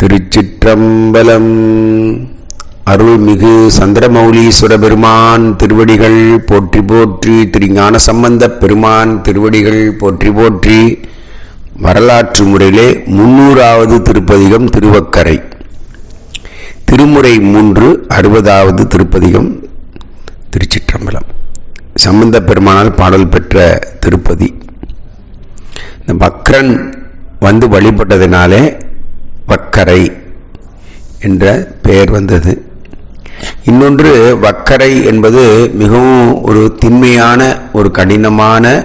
திருச்சிற்றம்பலம். அருள்மிகு சந்திரமௌலீஸ்வர பெருமான் திருவடிகள் போற்றி போற்றி திருஞான சம்பந்த பெருமான் திருவடிகள் போற்றி போற்றி வரலாற்று முறையிலே முன்னூறாவது திருப்பதிகம் திருவக்கரை. திருமுறை மூன்று அறுபதாவது திருப்பதிகம் திருச்சிற்றம்பலம். சம்பந்த பெருமானால் பாடல் பெற்ற திருப்பதி. இந்த பக்ரன் வந்து வழிபட்டதினாலே வக்கரை என்ற பெயர் வந்தது. இன்னொன்று வக்கரை என்பது மிகவும் ஒரு திண்மையான ஒரு கடினமான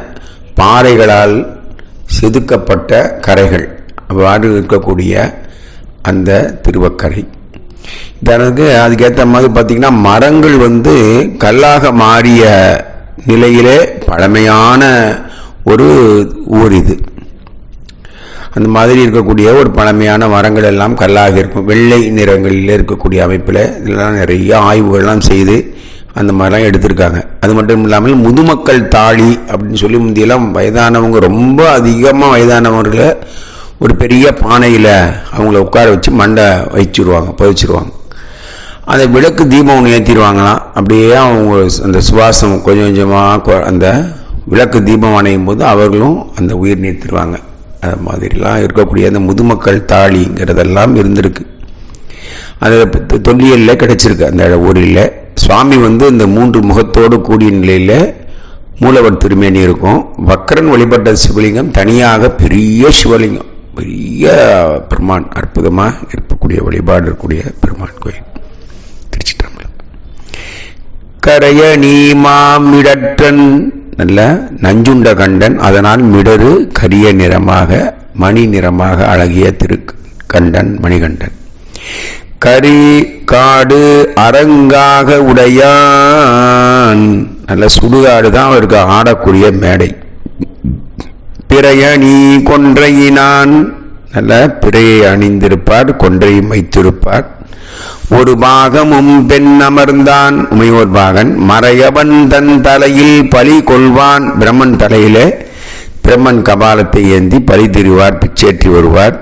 பாறைகளால் செதுக்கப்பட்ட கரைகள். அவ்வாறு இருக்கக்கூடிய அந்த திருவக்கரை. தனக்கு அதுக்கேற்ற மாதிரி பார்த்திங்கன்னா மரங்கள் வந்து கல்லாக மாறிய நிலையிலே பழமையான ஒரு ஊர் இது. அந்த மாதிரி இருக்கக்கூடிய ஒரு பழமையான மரங்கள் எல்லாம் கல்லாக இருக்கும். வெள்ளை நிறங்களில் இருக்கக்கூடிய அமைப்பில் இதெல்லாம் நிறைய ஆய்வுகள்லாம் செய்து அந்த மாதிரிலாம் எடுத்திருக்காங்க. அது மட்டும் இல்லாமல் முதுமக்கள் தாழி அப்படின்னு சொல்லி முந்தியெல்லாம் வயதானவங்க ரொம்ப அதிகமாக வயதானவர்களை ஒரு பெரிய பானையில் அவங்கள உட்கார வச்சு மண்டை வச்சுருவாங்க புதைச்சிருவாங்க. அந்த விளக்கு தீபம் ஒன்று ஏற்றிடுவாங்களாம் அப்படியே அவங்க அந்த சுவாசம் கொஞ்சம் கொஞ்சமாக அந்த விளக்கு தீபம் அணையும் போது அவர்களும் அந்த உயிர் நீர்த்திடுவாங்க அது மாதிரிலாம் இருக்கக்கூடிய அந்த முதுமக்கள் தாலிங்கிறதெல்லாம் இருந்திருக்கு. அது தொல்லியலில் கிடைச்சிருக்கு. அந்த ஊரில் சுவாமி வந்து இந்த மூன்று முகத்தோடு கூடிய நிலையில் மூலவர் திருமேனி இருக்கும். வக்கரன் வழிபட்ட சிவலிங்கம் தனியாக பெரிய சிவலிங்கம். பெரிய பெருமான் அற்புதமாக இருக்கக்கூடிய வழிபாடு இருக்கக்கூடிய பெருமான் கோயில். திருச்சிற்றம்பலம். கரைய நீமாமிடற்றன் நல்ல நஞ்சுண்ட கண்டன் அதனால் மிடரு கரிய நிறமாக மணி நிறமாக அழகிய திரு கண்டன் மணிகண்டன். கரி காடு அரங்காக உடையான். நல்ல சுடுகாடு தான் அவருக்கு ஆடக்கூடிய மேடை. பிறைய நீ கொன்றையினான். நல்ல பிறையை அணிந்திருப்பார் கொன்றையும் வைத்திருப்பார் ஒரு பாகமும் பெண் அமர்ந்தான். உமையோர் பாகன் மறையவன் தன் தலையில் பலி கொள்வான். பிரம்மன் தலையிலே பிரம்மன் கபாலத்தை ஏந்தி பலி திரிவார் பிச்சேற்றி வருவார்.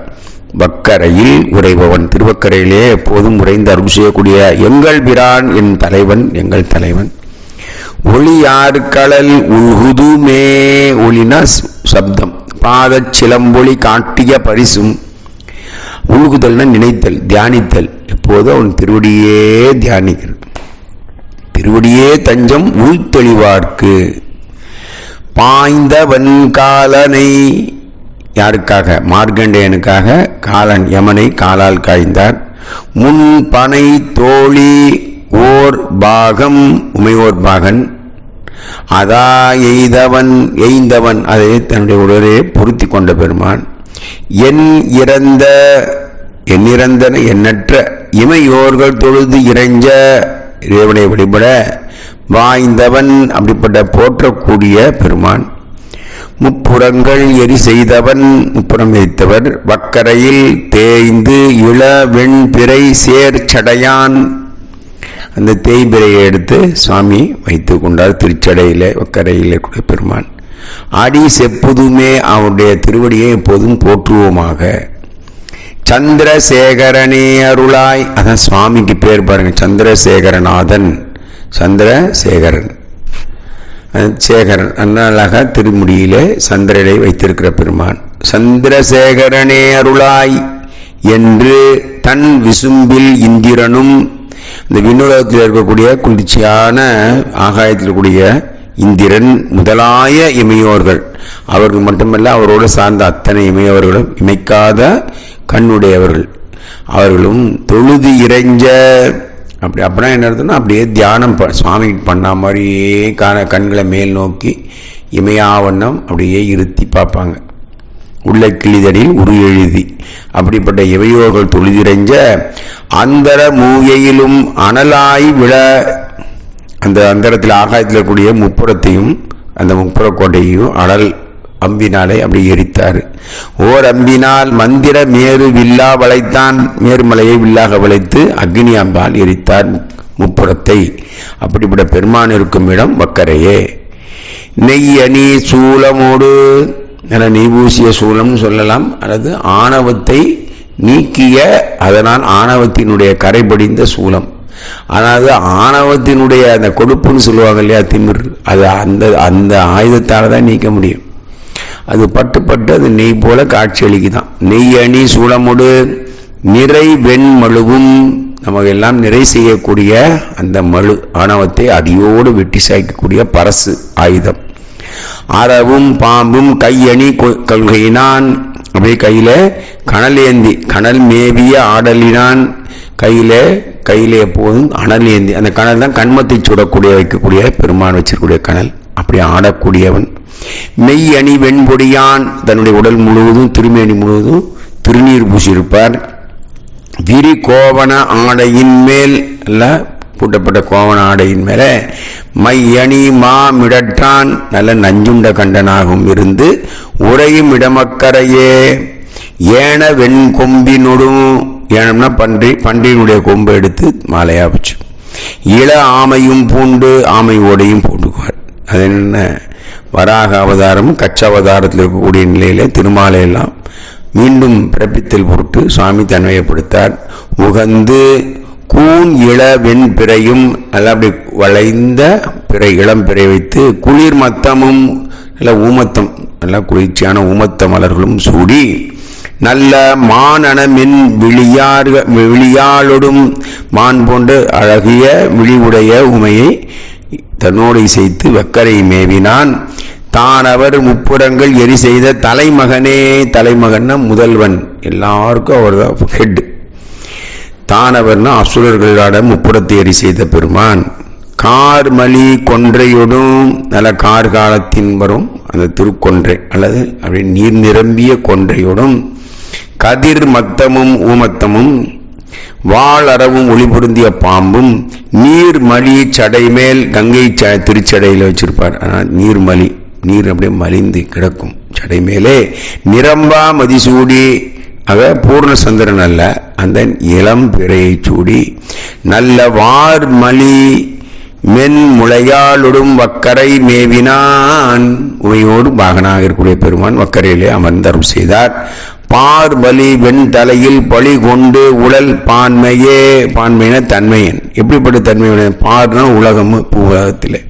வக்கரையில் உரைபவன் திருவக்கரையிலே எப்போதும் உறைந்து அருள் செய்யக்கூடிய எங்கள் பிரான் என் தலைவன் எங்கள் தலைவன். ஒளியார் கடல் உழுதுமே ஒளினா சப்தம். பாதச் சிலம்பொலி காட்டிய பரிசும் உழுகுதல்னா நினைத்தல் தியானித்தல். எப்போதும் அவன் திருவடியே தியானிக்கிறது திருவடியே தஞ்சம் உள்தெளிவார்க்கு பாய்ந்த வன்காலனை யாருக்காக? மார்கண்டேயனுக்காக காலன் யமனை காலால் காய்ந்தார். முன் பனை தோழி ஓர் பாகம் உமையோர் பாகன். அதா எய்தவன் எய்ந்தவன் அதை தன்னுடைய உடலே பொருத்தி கொண்ட பெருமான் என் இறந்த எண்ணிறந்தன எண்ணற்ற இமையோர்கள் தொழுது இறைஞ்ச இறைவனை வழிபட வாய்ந்தவன் அப்படிப்பட்ட போற்றக்கூடிய பெருமான் முப்புறங்கள் எரி செய்தவன் முப்புறம் எரித்தவர் வக்கரையில் தேய்ந்து இள வெண் பிறை சேர்ச்சடையான் அந்த தேய்பிரையை எடுத்து சுவாமி வைத்து கொண்டார். திருச்சடையில் வக்கரையில் இருக்கிற பெருமான். அடி செப்புதுமே அவருடைய திருவடியை எப்போதும் போற்றுவோமாக. சந்திரசேகரனே அருளாய். அதான் சுவாமிக்கு பேர் பாருங்க. சந்திரசேகரநாதன். சந்திரசேகரன். சேகரன். அண்ணலாக திருமுடியிலே சந்திரனை வைத்திருக்கிற பெருமான். சந்திரசேகரனே அருளாய். என்று தன் விசும்பில் இந்திரனும் இந்த விண்ணுலகத்தில் இருக்கக்கூடிய குளிர்ச்சியான ஆகாயத்தில் இருக்கக்கூடிய இந்திரன் முதலாய இமையோர்கள். அவர்கள் மட்டுமல்ல அவரோடு சார்ந்த அத்தனை இமையவர்களும் இமைக்காத கண்ணுடையவர்கள். அவர்களும் தொழுது இறைஞ்ச அப்படி அப்படின்னா என்ன அர்த்தம்னா அப்படியே தியானம் சுவாமி பண்ண மாதிரியே காண கண்களை மேல் நோக்கி இமையாவண்ணம் அப்படியே இருத்தி பார்ப்பாங்க. உள்ள கிளிதனில் உரு எழுதி அப்படிப்பட்ட இவையோர்கள் தொழுதிரைஞ்ச அந்தர மூகையிலும் அனலாய் விழ அந்த அந்தரத்தில் ஆகாயத்தில் இருக்கக்கூடிய முப்புறத்தையும் அந்த முப்புற கோட்டையும் அனல் அம்பினாலே அப்படி எரித்தார். ஓர் அம்பினால் மந்திர மேரு வில்லா வளைத்தான் மேருமலையை வில்லாக வளைத்து அக்னி அம்பால் எரித்தார் முப்புறத்தை. அப்படிப்பட்ட பெருமான் இருக்கும் இடம் வக்கரையே. நெய்யணி சூளமோடு சூலமோடு என பூசிய சூலம்னு சொல்லலாம். அல்லது ஆணவத்தை நீக்கிய அதனால் ஆணவத்தினுடைய கரைபடிந்த சூலம். அதாவது ஆணவத்தினுடைய அந்த கொடுப்புன்னு சொல்லுவாங்க இல்லையா திமிர். அது அந்த அந்த ஆயுதத்தால் தான் நீக்க முடியும். அது பட்டு பட்டு அது நெய் போல காட்சி அளிக்குதான். நெய் அணி சூளமுடு நிறை வெண்மழுவும் நமக்கு எல்லாம் நிறை செய்யக்கூடிய அந்த மழு ஆணவத்தை அடியோடு வெட்டி சாய்க்கக்கூடிய பரசு ஆயுதம். அறவும் பாம்பும் கையணி கொ- கொள்கையினான். அப்படியே கையில கனல் ஏந்தி கணல் மேவிய ஆடலினான். கையில கையில எப்போதும் அனல் ஏந்தி அந்த கணல் தான் கண்மத்தை சுடக்கூடிய வைக்கக்கூடிய பெருமான் வச்சிருக்கக்கூடிய கணல் அப்படி ஆடக்கூடியவன். மெய் அணி வெண்பொடியான். தன்னுடைய உடல் முழுவதும் திருமேனி முழுவதும் திருநீர் பூசியிருப்பார். விரி கோவண ஆடையின் மேல் அல்ல பூட்டப்பட்ட கோவண ஆடையின் மேல மையணி மா மிடற்றான் நல்ல நஞ்சுண்ட கண்டனாகவும் இருந்து உரையும் இடமக்கரையே ஏன வெண் கொம்பினொடும் ஏனம்னா பன்றி பன்றியினுடைய கொம்பை எடுத்து மாலையா வச்சு. இள ஆமையும் பூண்டு ஆமை ஓடையும் பூண்டுக்குவார். அது என்ன வராக அவதாரம் கச்ச அவதாரத்தில் இருக்கக்கூடிய நிலையில திருமாலையெல்லாம் மீண்டும் பிறப்பித்தல் பொருட்டு சுவாமி தன்மையப்படுத்தார். உகந்து கூன் இள வெண் பிறையும் நல்லா அப்படி வளைந்த பிறை இளம் பிறை வைத்து குளிர் மத்தமும் இல்லை ஊமத்தம் நல்லா குளிர்ச்சியான ஊமத்த மலர்களும் சூடி நல்ல மானனமின் விழியார் விழியாளொடும் மான் போன்ற அழகிய விழிவுடைய உமையை தன்னோடு இசைத்து வெக்கரை மேவினான். தான் அவர் முப்புறங்கள் எரி செய்த தலைமகனே தலைமகன்னா முதல்வன். எல்லாருக்கும் அவர் தான் ஹெட் தானவர்னு அவர்னா அசுரர்களோட செய்த பெருமான். கார்மலி கொன்றையொடும் நல்ல கார் காலத்தின் வரும் அந்த திருக்கொன்றை அல்லது அப்படி நீர் நிரம்பிய கொன்றையோடும். கதிர் மத்தமும் ஊமத்தமும் வாளரவும் ஒளிபுருந்திய பாம்பும் நீர்மலி சடைமேல் கங்கை ச திருச்சடையில் வச்சிருப்பார். ஆனால் நீர்மலி நீர் அப்படியே மலிந்து கிடக்கும் சடை மேலே. நிரம்பா மதிசூடி ஆக பூர்ணசந்திரன் அல்ல. அந்த இளம்பிறையை சூடி நல்ல வார்மலி மென் முளையாளுடும் வக்கரை மேவினான். உமையோடு பாகனாக இருக்கக்கூடிய பெருமான் வக்கரையிலே அமர்ந்தரும் செய்தார். பார்பலி வெண் தலையில் பழி கொண்டு உடல் பான்மையே பான்மையின தன்மையன். எப்படிப்பட்ட தன்மையுடைய பார்னா உலகம் பூவுலகத்திலே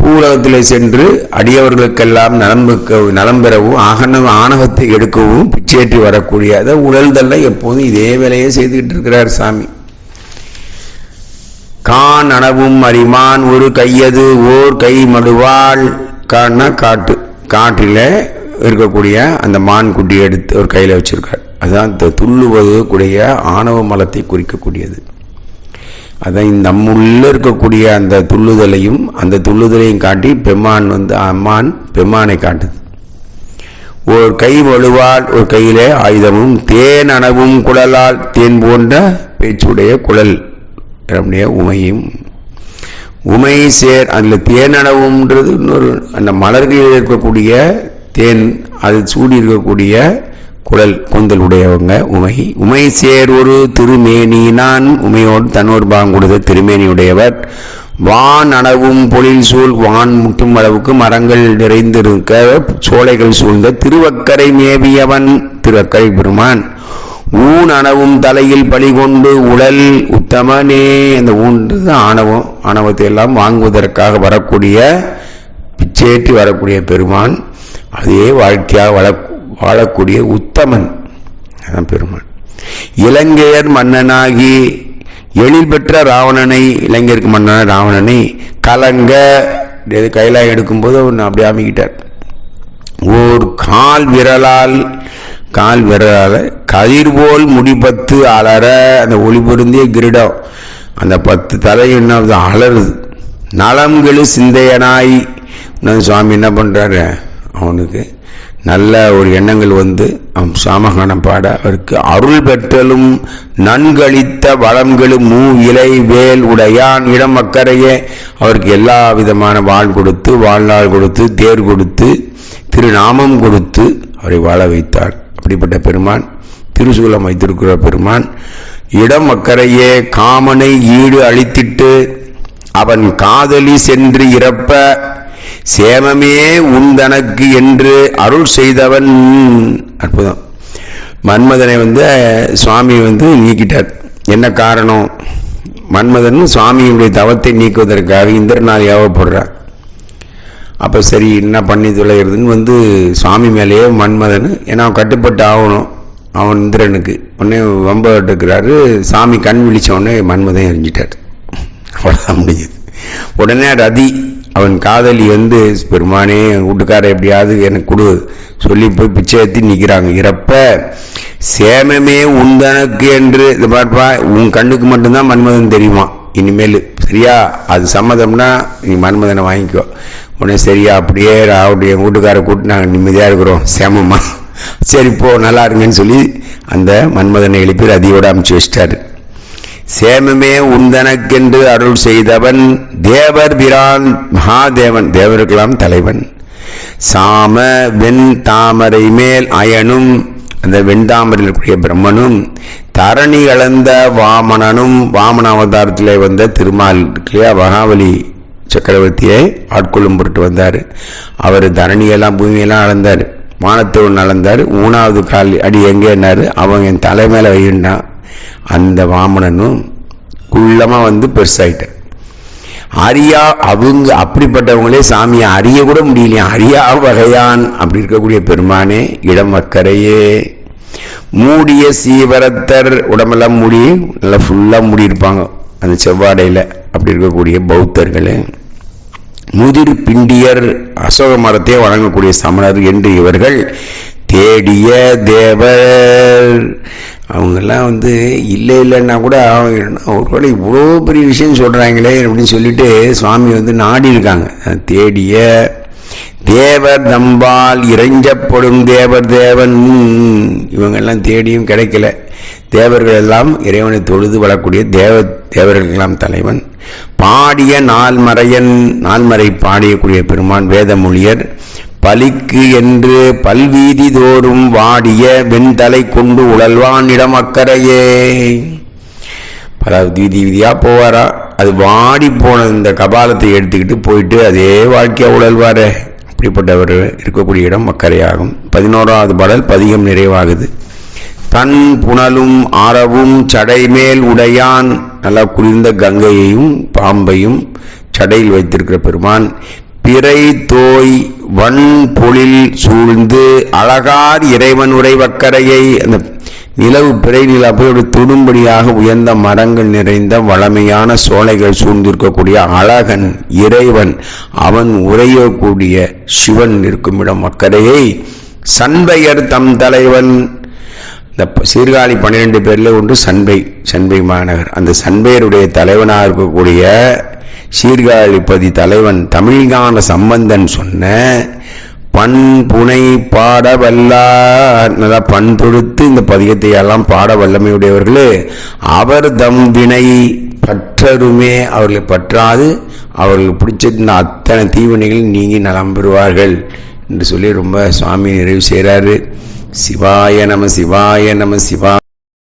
பூவுலகத்திலே சென்று அடியவர்களுக்கெல்லாம் நலம்புக்க நலம் பெறவும் ஆகன ஆணவத்தை எடுக்கவும் பிச்சேற்றி வரக்கூடிய அதை உழல்தல்ல எப்போதும் இதே வேலையை செய்துக்கிட்டு இருக்கிறார் சாமி. கான் அணவும் அரிமான் ஒரு கையது ஓர் கை மடுவாள் கான்னா காட்டு. காட்டில் இருக்கக்கூடிய அந்த மான் குட்டியை எடுத்து ஒரு கையில வச்சிருக்கார். அதுதான் துள்ளுவது கூடிய ஆணவ மலத்தை குறிக்கக்கூடியது. அதை நம்முள்ள இருக்கக்கூடிய அந்த துள்ளுதலையும் அந்த துள்ளுதலையும் காட்டி பெம்மான் வந்து அம்மான் பெம்மானை காட்டுது. ஒரு கை வலுவால் ஒரு கையிலே ஆயுதமும் தேன் அணவும் குழலால் தேன் போன்ற பேச்சுடைய குழல் நம்முடைய உமையும். உமை சேர் அதில் தேன் அணவுன்றது இன்னொரு அந்த மலர்களில் இருக்கக்கூடிய தேன் அது சூடி இருக்கக்கூடிய குழல் கூந்தல் உடையவங்க. உமை உமை சேர் ஒரு திருமேனியினான் உமையோடு தன்னோடு பாங்குடுத திருமேனியுடையவர் வான் அணவும் பொழில் சூழ் வான் முட்டும் அளவுக்கு மரங்கள் நிறைந்திருக்க சோலைகள் சூழ்ந்த திருவக்கரை மேவியவன் திருவக்கரை பெருமான். ஊன் அணவும் தலையில் பழி கொண்டு உடல் உத்தமனே அந்த ஊன்றது ஆணவம். ஆணவத்தை எல்லாம் வாங்குவதற்காக வரக்கூடிய பிச்சேற்றி வரக்கூடிய பெருமான். அதே வாழ்க்கையாக வள வாழக்கூடிய உத்தமன். அதான் பெருமான் இலங்கையர் மன்னனாகி எழில் பெற்ற ராவணனை இலங்கையருக்கு மன்னனான ராவணனை கலங்க இது கைலாயம் எடுக்கும்போது அவன் அப்படியே அமைக்கிட்டார். ஓர் கால் விரலால் கால் விரலால் கதிர் போல் முடிபத்து அலற அந்த ஒளி பொருந்திய கிரீடம். அந்த பத்து தலை என்ன அலறுது. நலம்களு சிந்தையனாய். சுவாமி என்ன பண்ணுறாரு அவனுக்கு நல்ல ஒரு எண்ணங்கள் வந்து சாமகானம் பாட அவருக்கு அருள் பெற்றலும் நன்கழித்த வளங்களும் மூ இலை வேல் உடையான் இடம் அக்கறையே. அவருக்கு எல்லா விதமான வாழ் கொடுத்து வாழ்நாள் கொடுத்து தேர் கொடுத்து திருநாமம் கொடுத்து அவரை வாழ வைத்தார். அப்படிப்பட்ட பெருமான் திருசூலம் வைத்திருக்கிற பெருமான் இடம் அக்கறையே காமனை ஈடு அழித்திட்டு அவன் காதலி சென்று இறப்ப சேமமே உந்தனக்கு என்று அருள் செய்தவன். அற்புதம். மன்மதனை வந்து சுவாமி வந்து நீக்கிட்டார். என்ன காரணம்? மன்மதன் சுவாமியுடைய தவத்தை நீக்குவதற்காக இந்திரனால் ஏவப்படுறார் அப்போ சரி என்ன பண்ணி துளையிறதுன்னு வந்து சுவாமி மேலேயே மன்மதன் ஏன்னா அவன் கட்டுப்பட்டு ஆகணும் அவன் இந்திரனுக்கு. உடனே வம்ப சாமி கண் விழிச்ச உடனே மன்மதன் எரிஞ்சிட்டார். அவ்வளோதான் முடிஞ்சது. உடனே ரதி அவன் காதலி வந்து பெருமானே என் வீட்டுக்காரர் எப்படியாவது எனக்கு கொடு. சொல்லி போய் பிச்சை ஏற்றி நிற்கிறாங்க இறப்ப சேமமே உந்தனக்கு என்று. இது பார்ப்பா உன் கண்ணுக்கு மட்டும்தான் மன்மதன் தெரியுமா? இனிமேல் சரியா? அது சம்மதம்னா நீ மன்மதனை வாங்கிக்கோ. உடனே சரியா அப்படியே அவருடைய வீட்டுக்காரை கூட்டு நாங்கள் நிம்மதியாக இருக்கிறோம். சேமமாக சரி போ நல்லா இருங்கன்னு சொல்லி அந்த மன்மதனை எழுப்பி ரதியோடு அமுச்சு வச்சிட்டாரு. சேமமே உந்தனக்கென்று அருள் செய்தவன் தேவர் பிரான் மகாதேவன். தேவருக்கெல்லாம் தலைவன். சாம வெண் தாமரை மேல் அயனும் அந்த வெண்தாமரில் இருக்கக்கூடிய பிரம்மனும் தரணி அளந்த வாமனனும் வாமன அவதாரத்தில் வந்த திருமால் இல்லையா? மகாபலி சக்கரவர்த்தியை ஆட்கொள்ளும் பொருட்டு வந்தார். அவர் தரணியெல்லாம் பூமியெல்லாம் அளந்தார். வானத்தை ஒன்று அளந்தார் மூணாவது கால் அடி எங்கேன்னாரு அவன் என் தலை மேலே வையின்றான் அந்த வாமனனும் குள்ளமாக வந்து பெருசாயிட்டார். அரியா அவங்க அப்படிப்பட்டவங்களே சாமியை அறிய கூட முடியலையா. அரியா வகையான் அப்படி இருக்கக்கூடிய பெருமானே இடம் அக்கறையே மூடிய சீவரத்தர் உடம்பெல்லாம் மூடி நல்லா ஃபுல்லாக மூடியிருப்பாங்க. அந்த செவ்வாடையில் அப்படி இருக்கக்கூடிய பௌத்தர்கள். முதிர் பிண்டியர் அசோக மரத்தை வழங்கக்கூடிய சமணர் என்று இவர்கள் தேடிய தேவர். அவங்கெல்லாம் வந்து இல்லை இல்லைன்னா கூட ஒருவேளை இவ்வளோ பெரிய விஷயம் சொல்கிறாங்களே அப்படின்னு சொல்லிட்டு சுவாமி வந்து நாடி இருக்காங்க தேடிய தேவர் தம்பால் இறைஞ்சப்படும் தேவர் தேவன். இவங்கெல்லாம் தேடியும் கிடைக்கல. தேவர்கள் எல்லாம் இறைவனை தொழுது வரக்கூடிய தேவ தேவர்களெல்லாம் தலைவன். பாடிய நால்மறையன் நால்மறை பாடியக்கூடிய பெருமான் வேதமொழியர் பலிக்கு என்று பல்வீதி தோறும் வாடிய வெண்தலை கொண்டு உழல்வான் இடம் அக்கறையே பல வீதி வீதியா போவாரா? அது வாடி போன இந்த கபாலத்தை எடுத்துக்கிட்டு போயிட்டு அதே வாழ்க்கையா உழல்வாரே. அப்படிப்பட்டவர் இருக்கக்கூடிய இடம் அக்கறையாகும் பதினோராவது பாடல் பதிகம் நிறைவாகுது. தன் புனலும் ஆரவும் சடைமேல் உடையான். நல்லா குளிர்ந்த கங்கையையும் பாம்பையும் சடையில் வைத்திருக்கிற பெருமான். பிறை தோய் வன் பொழில் சூழ்ந்து அழகார் இறைவன் உரை வக்கரையை அந்த நிலவு பிறை நிலா போய் துடும்படியாக உயர்ந்த மரங்கள் நிறைந்த வளமையான சோலைகள் சூழ்ந்திருக்கக்கூடிய அழகன் இறைவன் அவன் உரையக்கூடிய சிவன் இருக்கும் இடம் அக்கறையை சண்பையர் தம் தலைவன் இந்த சீர்காழி பன்னிரெண்டு பேரில் ஒன்று சண்பை சண்பை மாநகர். அந்த சண்பையருடைய தலைவனாக இருக்கக்கூடிய சீர்காழிப்பதி தலைவன் தமிழ்கான சம்பந்தன் சொன்ன பண் புனை பாட வல்லார். பண் தொடுத்து இந்த பதிகத்தை எல்லாம் பாட வல்லமையுடையவர்களே அவர் தம் வினை பற்றருமே. அவர்களை பற்றாது அவர்களுக்கு பிடிச்சிருந்த அத்தனை தீவினைகள் நீங்கி நலம் பெறுவார்கள் என்று சொல்லி ரொம்ப சுவாமி நிறைவு செய்கிறாரு சிவாய நம சிவாய நம சிவா